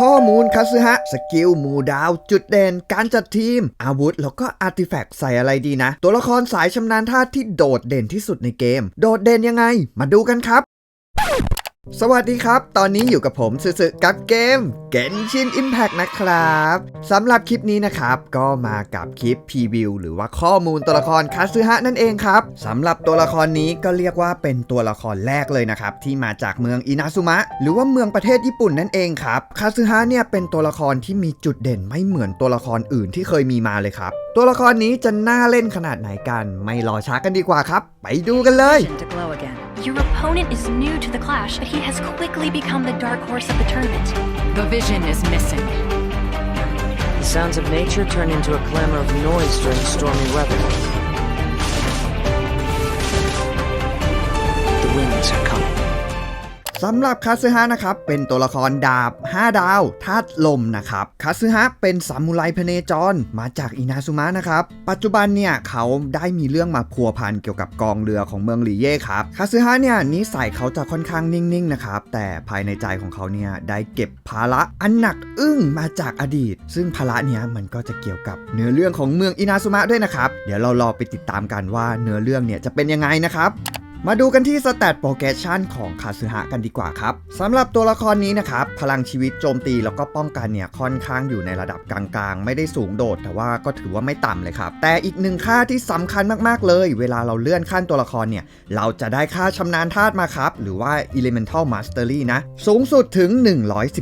ข้อมูลคาซึฮะ สกิลหมู่ดาว จุดเด่น การจัดทีม อาวุธ แล้วก็อาร์ติแฟกต์ใส่อะไรดีนะ ตัวละครสายชำนาญท่าที่โดดเด่นที่สุดในเกม โดดเด่นยังไง มาดูกันครับ สวัสดีครับ ตอนนี้อยู่กับผมสึสึกับเกม Genshin Impact นะครับสำหรับคลิปนี้นะครับก็มากับคลิปพรีวิวหรือว่าข้อมูลตัวละครคาซึฮะนั่นเองครับสำหรับตัวละครนี้ก็เรียกว่าเป็นตัวละครแรกเลยนะครับที่มาจากเมืองอินาซุมะหรือว่าเมืองประเทศญี่ปุ่นนั่นเองครับคาซึฮะเนี่ยเป็นตัวละครที่มีจุดเด่นไม่เหมือนตัวละครอื่นที่เคยมีมาเลยครับ ตัวละครนี้จะน่าเล่นขนาดไหนกัน ไม่รอช้ากันดีกว่าครับ ไปดูกันเลย to glow again. Your opponent is new to the clash, but he has quickly become the dark horse of the tournament. The vision is missing. The sounds of nature turn into a clamor of noise during stormy weather. The winds are coming. สำหรับคาซึฮะนะครับเป็นตัวละครดาบ 5 ดาวธาตุลมนะครับคาซึฮะเป็นซามูไรพเนจรมาจากอินาซุมะนะครับ ปัจจุบันเนี่ยเขาได้มีเรื่องมาพัวพันเกี่ยวกับกองเรือของเมืองหลีเย่ครับคาซึฮะเนี่ยนิสัยเขาจะค่อนข้างนิ่งๆนะครับแต่ภายในใจของเขาเนี่ยได้เก็บภาระอันหนักอึ้งมาจากอดีต ซึ่งภาระเนี้ยมันก็จะเกี่ยวกับเนื้อเรื่องของเมืองอินาซุมะด้วยนะครับ เดี๋ยวเรารอไปติดตามกันว่าเนื้อเรื่องเนี่ยจะเป็นยังไงนะครับ มาดูกันที่สแตทโปรเกชันของคาซึฮะกันดีกว่าครับสำหรับตัวละครนี้นะครับ พลังชีวิตโจมตีแล้วก็ป้องกันเนี่ยค่อนข้างอยู่ในระดับกลางๆ ไม่ได้สูงโดด แต่ว่าก็ถือว่าไม่ต่ำเลยครับ แต่อีกหนึ่งค่าที่สำคัญมากๆเลย เวลาเราเลื่อนขั้นตัวละครเนี่ยเราจะได้ค่าชำนาญธาตุมาครับ หรือว่า Elemental Mastery นะ สูงสุดถึง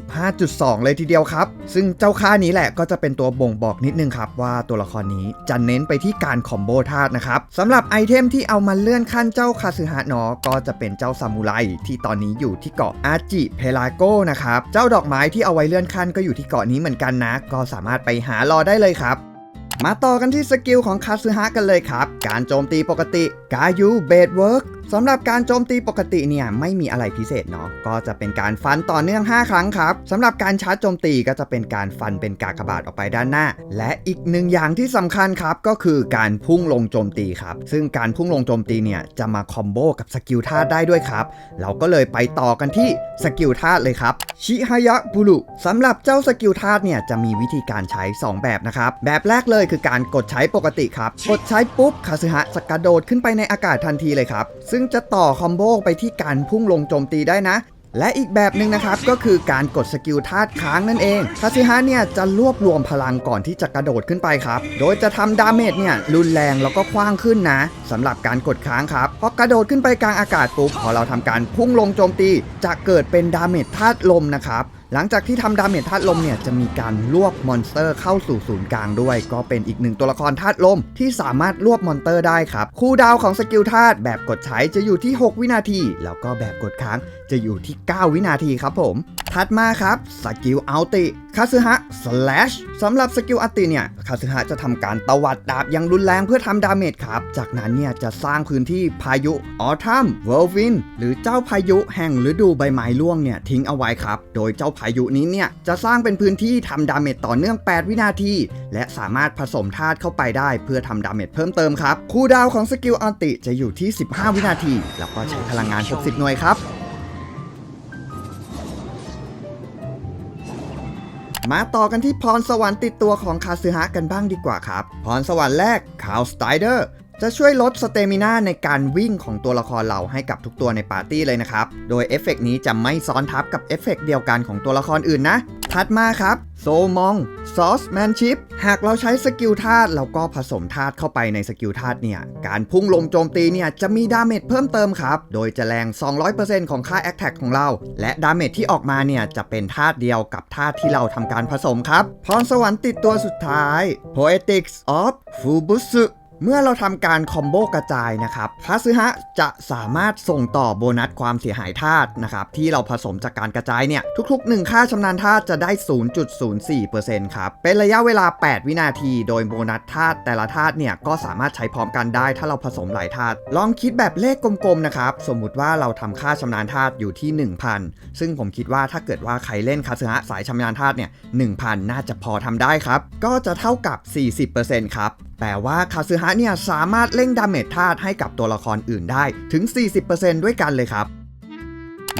115.2 เลยทีเดียวครับ ซึ่งเจ้าค่านี้แหละก็จะเป็นตัวบ่งบอกนิดนึงครับว่าตัวละครนี้จะเน้นไปที่การคอมโบธาตุนะครับสำหรับไอเทมที่เอามาเลื่อนขั้นเจ้าคาซึฮะเนาะก็จะเป็นเจ้าซามูไรที่ตอนนี้อยู่ที่เกาะอาจิเพลาโกนะครับ เจ้าดอกไม้ที่เอาไว้เลื่อนขั้นก็อยู่ที่เกาะนี้เหมือนกันนะ ก็สามารถไปหารอได้เลยครับมาต่อกันที่สกิลของคาซึฮะกันเลยครับ การโจมตีปกติ กายูเบดเวิร์ก สำหรับการโจมตีปกติเนี่ยไม่มีอะไรพิเศษเนาะก็จะเป็นการฟันต่อเนื่อง 5 ครั้งครับสำหรับการชาร์จโจมตีก็จะเป็นการฟันเป็นกากบาทออกไปด้านหน้า และอีกหนึ่งอย่างที่สำคัญครับก็คือการพุ่งลงโจมตีครับซึ่งการพุ่งลงโจมตีเนี่ยจะมาคอมโบกับสกิลท่าได้ด้วยครับ เราก็เลยไปต่อกันที่สกิลธาตุเลยครับชิฮายะบุรุสำหรับเจ้าสกิลธาตุเนี่ยจะมีวิธีการใช้ 2 แบบนะครับ แบบแรกเลยคือการกดใช้ปกติครับ กดใช้ปุ๊บคาซึฮะจะกระโดดขึ้นไปในอากาศทันทีเลยครับ ซึ่งจะต่อคอมโบไปที่การพุ่งลงโจมตีได้นะ และอีกแบบหนึ่งนะครับก็คือการกดสกิลธาตุค้างนั่นเองคาซึฮะเนี่ยจะรวบรวมพลังก่อนที่จะกระโดดขึ้นไปครับ โดยจะทำดาเมจเนี่ยรุนแรงแล้วก็คว้างขึ้นนะสำหรับการกดค้างครับพอกระโดดขึ้นไปกลางอากาศปุ๊บพอเราทำการพุ่งลงโจมตีจะเกิดเป็นดาเมจธาตุลมนะครับ หลังจากที่ทำดาเมจธาตุลมเนี่ยจะมีการรวบมอนสเตอร์เข้าสู่ศูนย์กลางด้วย ก็เป็นอีกหนึ่งตัวละครธาตุลมที่สามารถรวบมอนสเตอร์ได้ครับ คูลดาวของสกิลธาตุแบบกดใช้จะอยู่ที่ 6 วินาที แล้วก็แบบกดค้างจะอยู่ที่ 9 วินาทีครับผม ถัดมาครับสกิลอัลติคาซึฮะสแลชสำหรับสกิลอัลติเนี่ยคาซึฮะจะทำการตวัดดาบอย่างรุนแรงเพื่อทำดาเมจครับ จากนั้นเนี่ยจะสร้างพื้นที่พายุออทัมเวิลวินหรือเจ้าพายุแห่งฤดูใบไม้ร่วงเนี่ยทิ้งเอาไว้ครับ โดยเจ้าายุนี้เนี่ยจะสร้างเป็นพื้นที่ทำดาเมจต่อเนื่อง 8 วินาที และสามารถผสมธาตุเข้าไปได้เพื่อทำดาเมจเพิ่มเติมครับ คูดาวของสกิลอัลติจะอยู่ที่ 15 วินาที แล้วก็ใช้พลังงาน 60 หน่วยครับมาต่อกันที่พรสวรรค์ติดตัวของคาซึฮะกันบ้างดีกว่าครับ พรสวรรค์แรกคาวสไตเดอร์ จะช่วยลดสเตมินาในการวิ่งของตัวละครเราให้กับทุกตัวในปาร์ตี้เลยนะครับ โดยเอฟเฟกต์นี้จะไม่ซ้อนทับกับเอฟเฟกต์เดียวกันของตัวละครอื่นนะ ถัดมาครับโซมองซอสแมนชิพหากเราใช้สกิลธาตุแล้วก็ผสมธาตุเข้าไปในสกิลธาตุเนี่ย การพุ่งลงโจมตีเนี่ยจะมีดาเมจเพิ่มเติมครับ โดยจะแรง 200%ของค่าแอคแท็กของเรา และดาเมจที่ออกมาเนี่ยจะเป็นธาตุเดียวกับธาตุที่เราทำการผสมครับ พรสวรรค์ติดตัวสุดท้าย Poetics of Fubutsu เมื่อเราทำการคอมโบกระจายนะครับคาซึฮะจะสามารถส่งต่อโบนัสความเสียหายธาตุนะครับที่เราผสมจากการกระจายเนี่ยทุกๆ 1 ค่าชำนาญธาตุจะได้ 0.04%ครับเป็นระยะเวลา 8 วินาทีโดยโบนัสธาตุแต่ละธาตุเนี่ยก็สามารถใช้พร้อมกันได้ถ้าเราผสมหลายธาตุลองคิดแบบเลขกลมๆนะครับสมมุติว่าเราทำค่าชำนาญธาตุอยู่ที่ 1,000 ซึ่งผมคิดว่าถ้าเกิดว่าใครเล่นคาซึฮะสายชำนาญธาตุเนี่ย1,000 น่าจะพอทำได้ครับก็จะเท่ากับ 40%ครับ แปลว่าคาซึฮะเนี่ยสามารถเร่งดาเมจธาตุให้กับตัวละครอื่นได้ถึง 40%ด้วยกันเลยครับ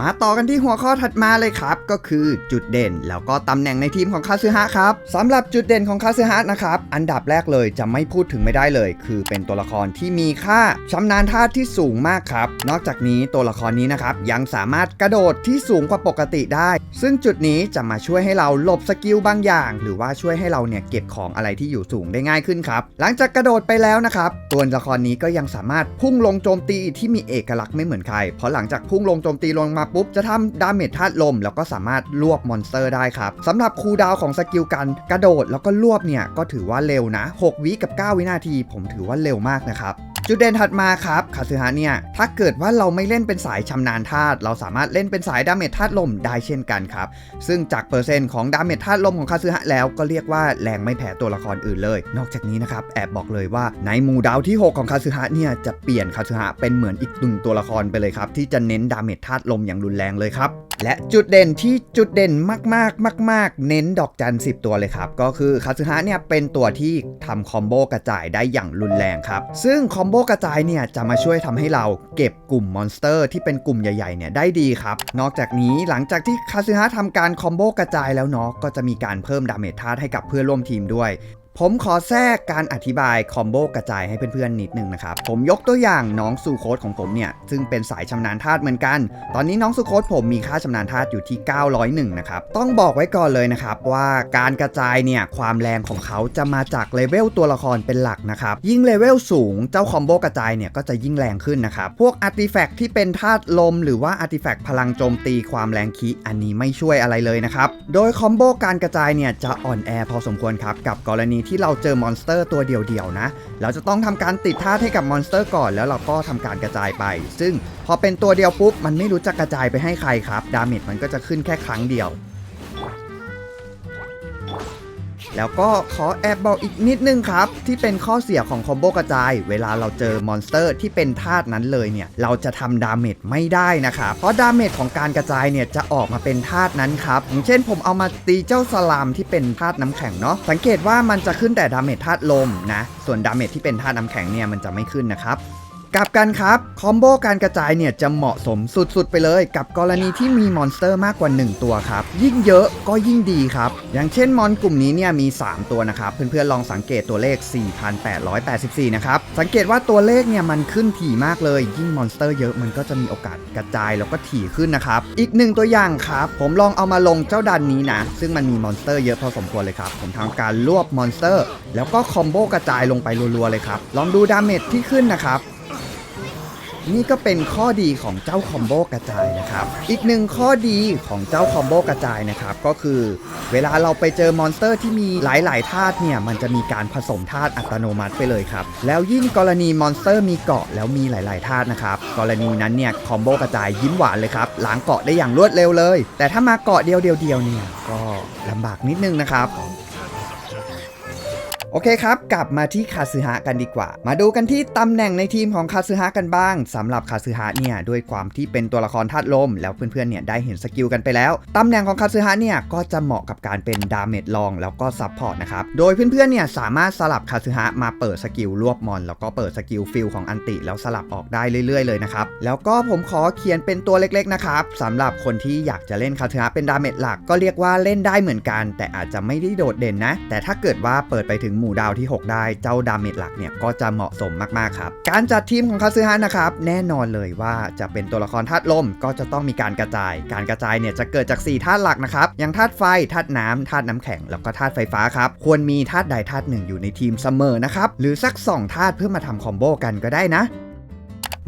มาต่อกันที่หัวข้อถัดมาเลยครับ ก็คือจุดเด่น แล้วก็ตำแหน่งในทีมของคาซึฮะครับสำหรับจุดเด่นของคาซึฮะนะครับ อันดับแรกเลยจะไม่พูดถึงไม่ได้เลย คือเป็นตัวละครที่มีค่าชำนาญท่าที่สูงมากครับ นอกจากนี้ตัวละครนี้นะครับยังสามารถกระโดดที่สูงกว่าปกติได้ ซึ่งจุดนี้จะมาช่วยให้เราหลบสกิลบางอย่าง หรือว่าช่วยให้เราเนี่ยเก็บของอะไรที่อยู่สูงได้ง่ายขึ้นครับ หลังจากกระโดดไปแล้วนะครับตัวละครนี้ก็ยังสามารถพุ่งลงโจมตีที่มีเอกลักษณ์ไม่เหมือนใครเพราะหลังจากพุ่งลงโจมตีลงมาปุ๊บจะทำดาเมจธาตุลม แล้วก็สามารถรวบมอนสเตอร์ได้ครับสำหรับคูลดาวของสกิลการกระโดดแล้วก็รวบเนี่ยก็ถือว่าเร็วนะ 6 วิกับ 9 วินาที ผมถือว่าเร็วมากนะครับจุดเด่นถัดมาครับคาซึฮะเนี่ยถ้าเกิดว่าเราไม่เล่นเป็นสายชำนาญธาตุเราสามารถเล่นเป็นสายดาเมจธาตุลมได้เช่นกันครับ ซึ่งจากเปอร์เซ็นต์ของดาเมจธาตุลมของคาซึฮะแล้วก็เรียกว่าแรงไม่แพ้ตัวละครอื่นเลย นอกจากนี้นะครับแอบบอกเลยว่าในหมู่ดาวที่ 6 ของคาซึฮะเนี่ยจะเปลี่ยนคาซึฮะเป็นเหมือนอีกหนึ่งตัวละครไปเลยครับที่จะเน้นดาเมจธาตุลมอย่างรุนแรงเลยครับ และจุดเด่นที่จุดเด่นมากๆ มาก ๆ เน้นดอกจัน10 ตัวเลยครับ ก็คือคาซึฮะเนี่ยเป็นตัวที่ทำคอมโบกระจายได้อย่างรุนแรงครับ ซึ่งคอมโบกระจายเนี่ยจะมาช่วยทำให้เราเก็บกลุ่มมอนสเตอร์ที่เป็นกลุ่มใหญ่ๆเนี่ยได้ดีครับ นอกจากนี้หลังจากที่คาซึฮะทำการคอมโบกระจายแล้วเนาะก็จะมีการเพิ่มดาเมจธาตุให้กับเพื่อนร่วมทีมด้วย ผมขอแทรกการอธิบายคอมโบกระจายให้เพื่อนๆนิดนึงนะครับ ผมยกตัวอย่างน้องซูโคสของผมเนี่ย ซึ่งเป็นสายชำนาญธาตุเหมือนกัน ตอนนี้น้องซูโคสผมมีค่าชำนาญธาตุอยู่ที่ 901 นะครับ ต้องบอกไว้ก่อนเลยนะครับ ว่าการกระจายเนี่ย ความแรงของเขาจะมาจากเลเวลตัวละครเป็นหลักนะครับ ยิ่งเลเวลสูงเจ้าคอมโบกระจายเนี่ยก็จะยิ่งแรงขึ้นนะครับ พวกอาร์ติแฟกต์ที่เป็นธาตุลม หรือว่าอาร์ติแฟกต์พลังโจมตีความแรงคีอันนี้ไม่ช่วยอะไรเลยนะครับโดยคอมโบการกระจายเนี่ยจะอ่อนแอพอสมควรครับกับกรณีที่เราเจอมอนสเตอร์ตัวเดียวๆนะ เราจะต้องทำการติดธาตุให้กับมอนสเตอร์ก่อนแล้วเราก็ทำการกระจายไป ซึ่งพอเป็นตัวเดียวปุ๊บมันไม่รู้จะกระจายไปให้ใครครับ ดาเมจมันก็จะขึ้นแค่ครั้งเดียว แล้วก็ขอแอบบอกอีกนิดนึงครับ ที่เป็นข้อเสียของคอมโบกระจาย เวลาเราเจอมอนสเตอร์ที่เป็นธาตุนั้นเลยเนี่ย เราจะทำดาเมจไม่ได้นะครับ เพราะดาเมจของการกระจายเนี่ยจะออกมาเป็นธาตุนั้นครับ อย่างเช่นผมเอามาตีเจ้าสลามที่เป็นธาตุน้ำแข็งเนาะ สังเกตว่ามันจะขึ้นแต่ดาเมจธาตุลมนะ ส่วนดาเมจที่เป็นธาตุน้ำแข็งเนี่ยมันจะไม่ขึ้นนะครับ กลับกันครับ คอมโบการกระจายเนี่ยจะเหมาะสมสุดๆ ไปเลย กับกรณีที่มีมอนสเตอร์มากกว่า 1 ตัวครับ ยิ่งเยอะก็ยิ่งดีครับ อย่างเช่นมอนกลุ่มนี้เนี่ยมี 3 ตัวนะครับ เพื่อนๆ ลองสังเกตตัวเลข 4,884 นะครับ สังเกตว่าตัวเลขเนี่ยมันขึ้นถี่มากเลย ยิ่งมอนสเตอร์เยอะมันก็จะมีโอกาสกระจายแล้วก็ถี่ขึ้นนะครับ อีกหนึ่งตัวอย่างครับ ผมลองเอามาลงเจ้าดันนี้นะ ซึ่งมันมีมอนสเตอร์เยอะพอสมควรเลยครับ ผมทำการรวบมอนสเตอร์ แล้วก็คอมโบกระจายลงไปรัวๆเลยครับ ลองดูดาเมจที่ขึ้นนะครับ นี่ก็เป็นข้อดีของเจ้าคอมโบกระจายนะครับ อีกหนึ่งข้อดีของเจ้าคอมโบกระจายนะครับก็คือ เวลาเราไปเจอมอนสเตอร์ที่มีหลาย ๆ ธาตุเนี่ยมันจะมีการผสมธาตุอัตโนมัติไปเลยครับ แล้วยิ่งกรณีมอนสเตอร์มีเกาะแล้วมีหลาย ๆ ธาตุนะครับ กรณีนั้นเนี่ยคอมโบกระจายยิ้มหวานเลยครับล้างเกาะได้อย่างรวดเร็วเลย แต่ถ้ามาเกาะเดียวเดียวๆเนี่ยก็ลำบากนิดนึงนะครับ โอเคครับ กลับมาที่คาซึฮะกันดีกว่า มาดูกันที่ตำแหน่งในทีมของคาซึฮะกันบ้างสำหรับคาซึฮะเนี่ยด้วยความที่เป็นตัวละครธาตุลม แล้วเพื่อนๆเนี่ยได้เห็นสกิลกันไปแล้วตำแหน่งของคาซึฮะเนี่ยก็จะเหมาะกับการเป็นดาเมจลองแล้วก็ซับพอร์ตนะครับโดยเพื่อนๆเนี่ยสามารถสลับคาซึฮะมาเปิดสกิลรวบมอน แล้วก็เปิดสกิลฟิลของอันติแล้วสลับออกได้เรื่อยๆเลยนะครับแล้วก็ผมขอเขียนเป็นตัวเล็กๆนะครับสำหรับคนที่อยากจะเล่นคาซึฮะเป็นดาเมจหลัก ก็เรียกว่าเล่นได้เหมือนกัน แต่อาจจะไม่ได้โดดเด่นนะ แต่ถ้าเกิดว่าเปิดไปถึงหมู่ดาวที่ 6 ได้เจ้าดาเมจหลักเนี่ยก็จะเหมาะสมมากๆครับ การจัดทีมของคาซึฮะนะครับ แน่นอนเลยว่าจะเป็นตัวละครธาตุลมก็จะต้องมีการกระจาย การกระจายเนี่ยจะเกิดจาก4ธาตุหลักนะครับอย่างธาตุไฟธาตุน้ำธาตุน้ำแข็งแล้วก็ธาตุไฟฟ้าครับควรมีธาตุใดธาตุหนึ่งอยู่ในทีมเสมอนะครับหรือสัก2ธาตุเพื่อมาทำคอมโบกันก็ได้นะ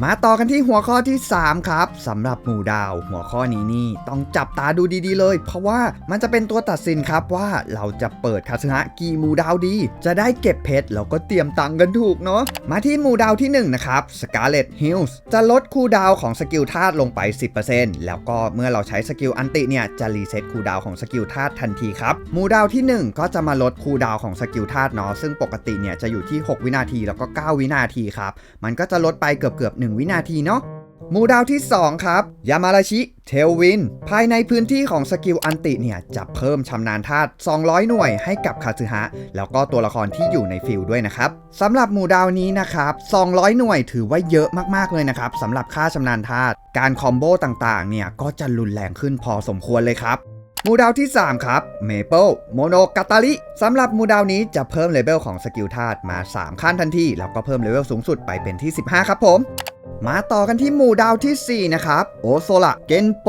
มาต่อกันที่หัวข้อที่ 3 ครับสำหรับหมู่ดาว หัวข้อนี้นี่ต้องจับตาดูดีๆเลย เพราะว่ามันจะเป็นตัวตัดสินครับว่าเราจะเปิดคาสึฮะกี่หมู่ดาวดี จะได้เก็บเพชรแล้วก็เตรียมตังค์กันถูกเนาะมาที่หมู่ดาวที่ 1 นะครับ Scarlet Hills จะลดคูดาวของสกิลธาตุลงไป 10%แล้วก็เมื่อเราใช้สกิลอันติเนี่ยจะรีเซ็ตคูดาวของสกิลธาตุทันทีครับหมู่ดาวที่ 1 ก็จะมาลดคูดาวของสกิลธาตุเนาะซึ่งปกติเนี่ยจะอยู่ที่ 6 วินาทีแล้วก็ 9 วินาทีครับมันก็จะลดไปเกือบเกือบ1 วินาทีเนาะหมู่ดาวที่ 2 ครับ ยามาราชิเทลวิน ภายในพื้นที่ของสกิลอันติเนี่ย จะเพิ่มชำนาญธาตุ 200 หน่วยให้กับคาซึฮะ แล้วก็ตัวละครที่อยู่ในฟิลด์ด้วยนะครับสำหรับหมู่ดาวนี้นะครับ 200 หน่วยถือว่าเยอะมากๆเลยนะครับสำหรับค่าชำนาญธาตุ การคอมโบต่างๆ เนี่ย ก็จะรุนแรงขึ้นพอสมควรเลยครับหมู่ดาวที่ 3 ครับ Maple Monogatari สำหรับหมู่ดาวนี้จะเพิ่มเลเวลของสกิลธาตุมา 3 ขั้นทันทีแล้วก็เพิ่มเลเวลสูงสุดไปเป็นที่ 15 ครับผม มาต่อกันที่หมู่ดาวทีสี่ 4 นะครับ โอโซละเกนโป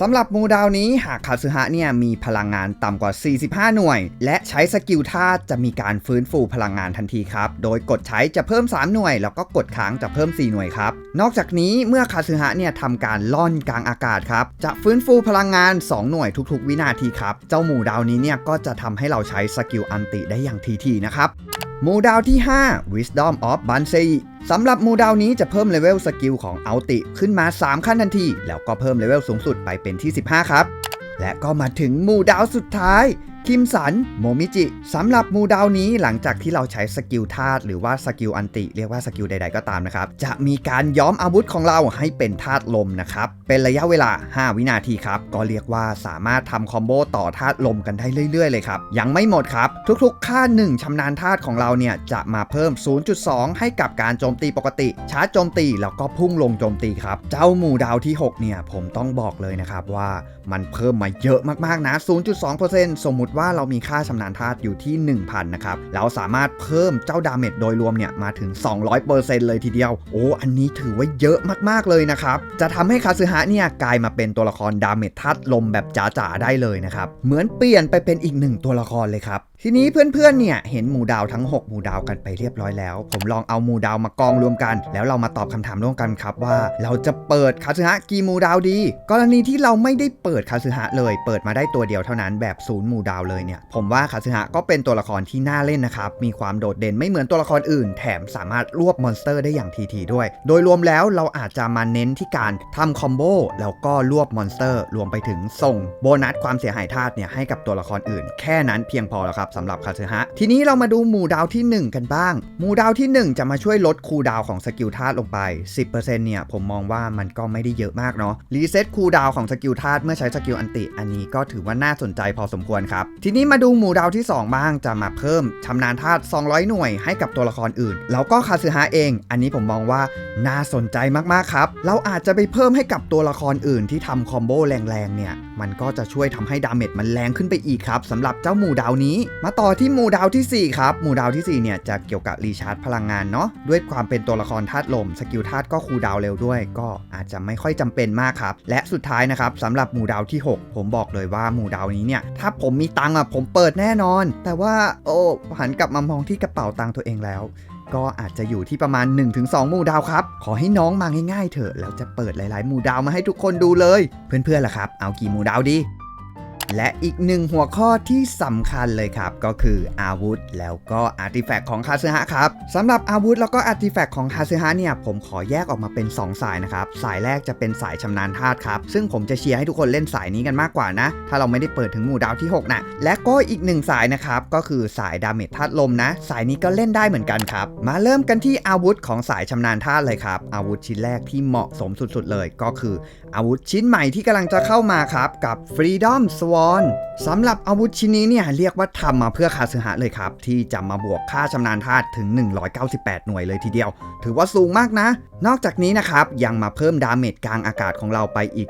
สำหรับหมู่ดาวนี้หากคาซึฮะเนี่ยมีพลังงานต่ำกว่า 45 หน่วย และใช้สกิลธาตุจะมีการฟื้นฟูพลังงานทันทีครับ โดยกดใช้จะเพิ่ม 3 หน่วย แล้วก็กดค้างจะเพิ่ม 4 หน่วยครับ นอกจากนี้เมื่อคาซึฮะเนี่ยทำการล่อนกลางอากาศครับ จะฟื้นฟูพลังงาน 2 หน่วยทุกๆ วินาทีครับ เจ้าหมู่ดาวนี้เนี่ยก็จะทำให้เราใช้สกิลอันติได้อย่างทีๆนะครับ หมู่ดาวที่ 5 Wisdom of b a n s e i สำหรับหมู่ดาวนี้จะเพิ่มเลเวลสกิลของอัลติขึ้นมา 3 ขั้นทันที แล้วก็เพิ่มเลเวลสูงสุดไปเป็นที่ 15 ครับ และก็มาถึงหมู่ดาวสุดท้าย คิมสัน โมมิจิสำหรับมูดาวนี้หลังจากที่เราใช้สกิลธาตุหรือว่าสกิลอันติ เรียกว่าสกิลใด ๆ ก็ตามนะครับ จะมีการย้อมอาวุธของเราให้เป็นธาตุลมนะครับ เป็นระยะเวลา 5 วินาทีครับ ก็เรียกว่าสามารถทำคอมโบต่อธาตุลมกันได้เรื่อย ๆ เลยครับ ยังไม่หมดครับ ทุกๆ ค่า 1ชำนาญธาตุของเราเนี่ยจะมาเพิ่ม 0.2 ให้กับการโจมตีปกติชาร์จโจมตีแล้วก็พุ่งลงโจมตีครับเจ้าหมู่ดาวที่ 6 เนี่ยผมต้องบอกเลยนะครับว่ามันเพิ่มมาเยอะมากๆนะ 0.2%สมมุติว่าเรามีค่าชำนาญธาตุอยู่ที่ 1,000 นะครับเราสามารถเพิ่มเจ้าดาเมจโดยรวมเนี่ยมาถึง 200%เลยทีเดียว โอ้ อันนี้ถือว่าเยอะมากๆเลยนะครับ จะทำให้คาซึฮะเนี่ยกลายมาเป็นตัวละครดาเมจธาตุลมแบบจ๋าๆได้เลยนะครับ เหมือนเปลี่ยนไปเป็นอีกหนึ่งตัวละครเลยครับ ทีนี้เพื่อนๆ เนี่ยเห็นหมู่ดาวทั้ง 6 หมู่ดาวกันไปเรียบร้อยแล้ว ผมลองเอาหมู่ดาวมากองรวมกัน แล้วเรามาตอบคำถามร่วมกันครับว่า เราจะเปิดคาซึฮะกี่หมู่ดาวดี กรณีที่เราไม่ได้เปิดคาซึฮะเลย เปิดมาได้ตัวเดียวเท่านั้นแบบศูนย์หมู่ดาวเลยเนี่ยผมว่าคาซึฮะก็เป็นตัวละครที่น่าเล่นนะครับมีความโดดเด่นไม่เหมือนตัวละครอื่น แถมสามารถรวบมอนสเตอร์ได้อย่างทีๆด้วย โดยรวมแล้วเราอาจจะมาเน้นที่การทำคอมโบแล้วก็รวบมอนสเตอร์รวมไปถึงส่งโบนัสความเสียหายธาตุเนี่ยให้กับตัวละครอื่น แค่นั้นเพียงพอแล้วครับสำหรับคาซึฮะ ทีนี้เรามาดูหมู่ดาวที่ 1 กันบ้าง หมู่ดาวที่ 1 จะมาช่วยลดคูดาวของสกิลธาตุลงไป 10%เนี่ยผมมองว่ามันก็ไม่ได้เยอะมากเนาะรีเซ็ตคูดาวของสกิลธาตุเมื่อใช้สกิลอันติ อันนี้ก็ถือว่าน่าสนใจพอสมควรครับ ทีนี้มาดูหมู่ดาวที่ 2 บ้างจะมาเพิ่มชำนาญธาตุ200 หน่วยให้กับตัวละครอื่น แล้วก็คาซึฮะเอง อันนี้ผมมองว่าน่าสนใจมากๆครับเราอาจจะไปเพิ่มให้กับตัวละครอื่นที่ทำคอมโบแรงๆเนี่ยมันก็จะช่วยทำให้ดาเมจมันแรงขึ้นไปอีกครับสำหรับเจ้าหมู่ดาวนี้มาต่อที่หมู่ดาวทีสี่4 ครับ หมู่ดาวทีสี่ 4 เนี่ยจะเกี่ยวกับรีชาร์จพลังงานเนาะด้วยความเป็นตัวละครธาตุลม สกิลธาตุก็คูดาวเร็วด้วย ก็อาจจะไม่ค่อยจำเป็นมากครับ และสุดท้ายนะครับสำหรับหมู่ดาวที่ 6 ผมบอกเลยว่าหมู่ดาวนี้เนี่ย ถ้าผมมีตังค์อะผมเปิดแน่นอน แต่ว่าโอ้หันกลับมามองที่กระเป๋าตังค์ตัวเองแล้วก็อาจจะอยู่ที่ประมาณ 1-2 หมู่ดาวครับ ขอให้น้องมาง่ายๆเถอะแล้วจะเปิดหลายๆ หมู่ดาวมาให้ทุกคนดูเลย เพื่อนๆล่ะครับ เอากี่หมู่ดาวดี และอีกหนึ่งหัวข้อที่สำคัญเลยครับ ก็คืออาวุธแล้วก็อาร์ติแฟกต์ของคาซึฮะครับสำหรับอาวุธแล้วก็อาร์ติแฟกต์ของคาซึฮะเนี่ยผมขอแยกออกมาเป็น 2 สายนะครับ สายแรกจะเป็นสายชำนาญธาตุครับ ซึ่งผมจะเชียร์ให้ทุกคนเล่นสายนี้กันมากกว่านะ ถ้าเราไม่ได้เปิดถึงหมู่ดาวที่ 6นะและก็อีกหนึ่งสายนะครับก็คือสายดาเมจธาตุลมนะ สายนี้ก็เล่นได้เหมือนกันครับมาเริ่มกันที่อาวุธของสายชำนาญธาตุเลยครับอาวุธชิ้นแรกที่เหมาะสมสุด ๆ เลย ก็คืออาวุธชิ้นใหม่ที่กำลังจะเข้ามาครับกับ Freedom Swan สำหรับอาวุธชิ้นนี้เนี่ยเรียกว่าทำมาเพื่อคาซึฮะเลยครับ ที่จะมาบวกค่าชำนาญธาตุถึง 198 หน่วยเลยทีเดียว ถือว่าสูงมากนะ นอกจากนี้นะครับ ยังมาเพิ่มดาเมจกลางอากาศของเราไปอีก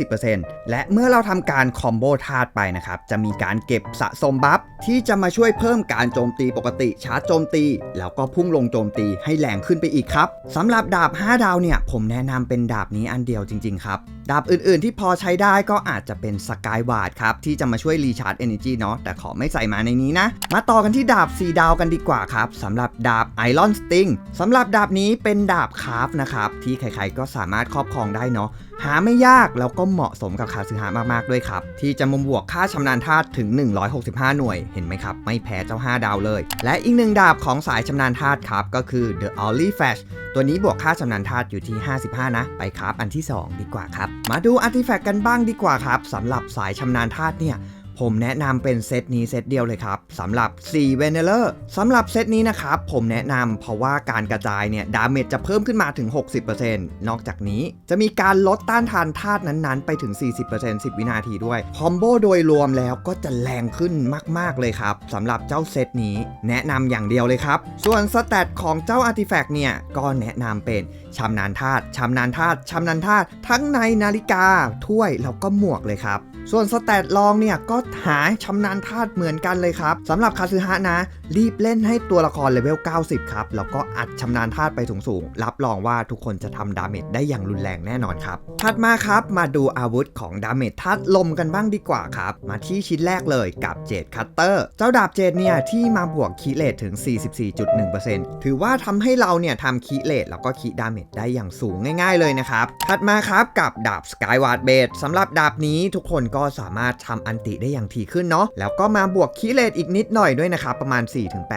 10-20%และเมื่อเราทำการคอมโบธาตุไปนะครับ จะมีการเก็บสะสมบัฟที่จะมาช่วยเพิ่มการโจมตีปกติชาร์จโจมตี แล้วก็พุ่งลงโจมตีให้แรงขึ้นไปอีกครับสำหรับดาบ 5 ดาวเนี่ยผมแนะนำเป็นดาบนี้อันเดียวจริงๆครับ ดาบอื่นๆ ที่พอใช้ได้ก็อาจจะเป็นสกายวาร์ดครับ ที่จะมาช่วยรีชาร์จเอเนจีเนาะแต่ขอไม่ใส่มาในนี้นะ มาต่อกันที่ดาบ 4 ดาวกันดีกว่าครับสำหรับดาบไอรอนสติงสำหรับดาบนี้เป็นดาบคาร์ฟนะครับ ที่ใครๆก็สามารถครอบครองได้เนาะ หาไม่ยากแล้วก็เหมาะสมกับขาซื้อหามากๆด้วยครับ ที่จะมุมบวกค่าชำนาญธาตุถึง 165 หน่วยเห็นไหมครับ ไม่แพ้เจ้า 5 ดาวเลย และอีกหนึ่งดาบของสายชำนาญธาตุครับ ก็คือ The o l l y Flash ตัวนี้บวกค่าชำนาญธาตุอยู่ที่ 55 นะ ไปครับอันที่ 2 ดีกว่าครับ มาดูอาร์ติแฟกต์กันบ้างดีกว่าครับสำหรับสายชำนาญธาตุเนี่ย ผมแนะนำเป็นเซตนี้เซตเดียวเลยครับสำหรับ4เวเนเลอร์สำหรับเซตนี้นะครับผมแนะนำเพราะว่าการกระจายเนี่ยดาเมจจะเพิ่มขึ้นมาถึง 60%นอกจากนี้จะมีการลดต้านทานธาตุนั้นๆ ไปถึง 40% 10 วินาทีด้วย คอมโบโดยรวมแล้วก็จะแรงขึ้นมาก ๆ เลยครับสำหรับเจ้าเซตนี้ แนะนำอย่างเดียวเลยครับ ส่วนสแตทของเจ้าอาร์ติแฟกต์เนี่ยก็แนะนำเป็นชำนาญธาตุชำนาญธาตุชำนาญธาตุทั้งในนาฬิกาถ้วยแล้วก็หมวกเลยครับ ส่วนสแตทลองเนี่ยก็หาชำนาญธาตุเหมือนกันเลยครับสำหรับคาซึฮะนะ รีบเล่นให้ตัวละครเลเวล 90 ครับ แล้วก็อัดชำนาญธาตุไปสูงๆ รับรองว่าทุกคนจะทำดาเมจได้อย่างรุนแรงแน่นอนครับถัดมาครับมาดูอาวุธของดาเมจธาตุลมกันบ้างดีกว่าครับ มาที่ชิ้นแรกเลยกับเจดคัตเตอร์เจ้าดาบเจดเนี่ยที่มาบวกคีเลทถึง 44.1%ถือว่าทำให้เราเนี่ยทำคีเลทแล้วก็คีดาเมจได้อย่างสูงง่าย ๆเลยนะครับถัดมาครับกับดาบสกายวาร์ดเบดสำหรับดาบนี้ทุกคนก็ก็สามารถทำอันติได้อย่างถี่ขึ้นเนาะแล้วก็มาบวกคีเลทอีกนิดหน่อยด้วยนะครับประมาณ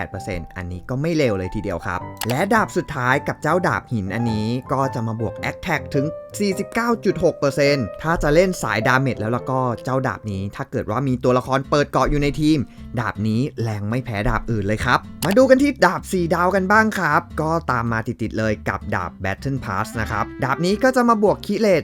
4-8%อันนี้ก็ไม่เลวเลยทีเดียวครับ และดาบสุดท้ายกับเจ้าดาบหินอันนี้ก็จะมาบวก a t t a c ถึง 49.6%ถ้าจะเล่นสายดาเมจแล้วแล้วก็เจ้าดาบนี้ ถ้าเกิดว่ามีตัวละครเปิดเกาะอยู่ในทีม ดาบนี้แรงไม่แพ้ดาบอื่นเลยครับ มาดูกันที่ดาบ 4 ดาวกันบ้างครับ ก็ตามมาติดๆเลยกับดาบ Battle Pass นะครับ ดาบนี้ก็จะมาบวกคิเลต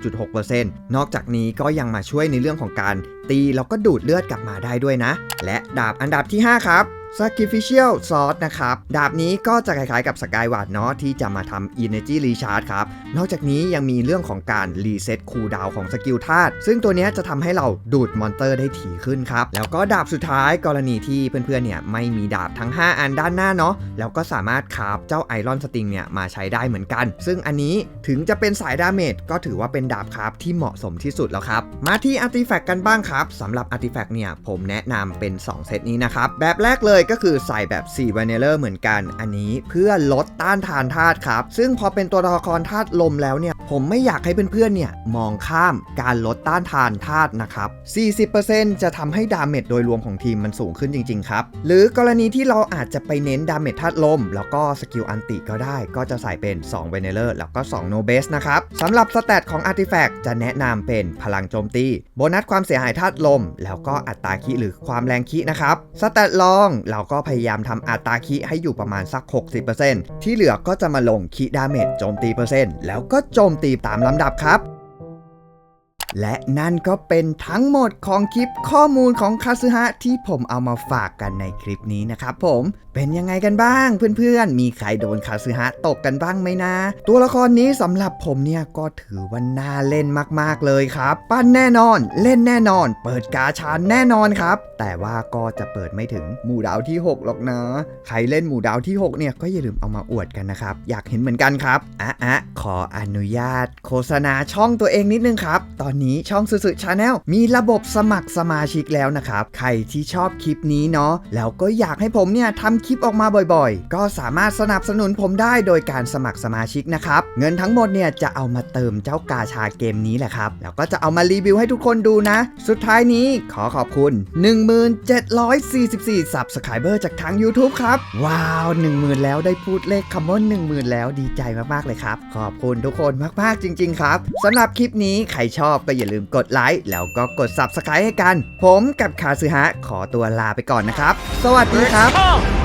27.6%นอกจากนี้ก็ยังมาช่วยในในเรื่องของการตีแล้วก็ดูดเลือดกลับมาได้ด้วยนะ และดาบอันดับที่ 5 ครับ Sacrificial Sword นะครับ ดาบนี้ก็จะคล้ายๆกับ Skyward เนาะที่จะมาทำ Energy Recharge ครับ นอกจากนี้ยังมีเรื่องของการรีเซ็ตคูลดาวของสกิลธาตุซึ่งตัวนี้จะทำให้เราดูดมอนเตอร์ได้ถี่ขึ้นครับ แล้วก็ดาบสุดท้ายกรณีที่เพื่อนๆเนี่ยไม่มีดาบทั้ง 5 อันด้านหน้าเนาะแล้วก็สามารถคราฟเจ้าไอรอนสติงเนี่ยมาใช้ได้เหมือนกัน ซึ่งอันนี้ถึงจะเป็นสายดาเมจก็ถือว่าเป็นดาบคราฟที่เหมาะสมที่สุดแล้วครับ มาที่อาร์ติแฟกต์กันบ้างครับสำหรับอาร์ติแฟกต์เนี่ยผมแนะนำเป็น 2 เซตนี้นะครับแบบแรกเลยก็คือใส่แบบ4 v a n i l l e r เหมือนกัน อันนี้เพื่อลดต้านทานธาตุครับ ซึ่งพอเป็นตัวละครธาตุลมแล้วเนี่ย ผมไม่อยากให้เพื่อนๆเนี่ยมองข้ามการลดต้านทานธาตุนะครับ 40%จะทำให้ดาเมจโดยรวมของทีมมันสูงขึ้นจริงๆครับ หรือกรณีที่เราอาจจะไปเน้นดาเมจธาตุลม แล้วก็สกิลอันติก็ได้ ก็จะใส่เป็น2 v a n i l l e r แล้วก็2 No Base นะครับสำหรับสแตทของ Artifact จะแนะนำเป็นพลังโจมตีโบนัสความเสียหายธาตุลม แล้วก็อัตราคิหรือความแรงคินะครับสแตทลองเราก็พยายามทำอัตราคิให้อยู่ประมาณสัก 60%ที่เหลือก็จะมาลงคิดาเมจโจมตีเปอร์เซ็นต์แล้วก็โจมตีตามลำดับครับ และนั่นก็เป็นทั้งหมดของคลิปข้อมูลของคาซึฮะที่ผมเอามาฝากกันในคลิปนี้นะครับผมเป็นยังไงกันบ้างเพื่อนๆ มีใครโดนคาซึฮะตกกันบ้างไหมนะ ตัวละครนี้สำหรับผมเนี่ยก็ถือว่าน่าเล่นมากๆเลยครับ ปั้นแน่นอน เล่นแน่นอน เปิดกาชาแน่นอนครับ แต่ว่าก็จะเปิดไม่ถึงหมู่ดาวที่ 6 หรอกนะ ใครเล่นหมู่ดาวที่ 6 เนี่ยก็อย่าลืมเอามาอวดกันนะครับ อยากเห็นเหมือนกันครับอะอะขออนุญาต โฆษณาช่องตัวเองนิดนึงครับ ตอนนี้ช่องสุสุชาแนลมีระบบสมัครสมาชิกแล้วนะครับ ใครที่ชอบคลิปนี้เนาะแล้วก็อยากให้ผมเนี่ยทำคลิปออกมาบ่อยๆ ก็สามารถสนับสนุนผมได้โดยการสมัครสมาชิกนะครับ เงินทั้งหมดเนี่ยจะเอามาเติมเจ้ากาชาเกมนี้แหละครับ แล้วก็จะเอามารีวิวให้ทุกคนดูนะ สุดท้ายนี้ขอขอบคุณ 1744 Subscriber จากทาง YouTube ครับ ว้าว 10,000 แล้วได้พูดเลขคำว่า10,000 แล้วดีใจมากๆเลยครับ ขอบคุณทุกคนมากๆจริง ๆ ครับสำหรับคลิปนี้ใครชอบก็อย่าลืมกดไลค์แล้วก็กด Subscribe ให้กัน ผมกับคาซึฮะขอตัวลาไปก่อนนะครับ สวัสดีครับ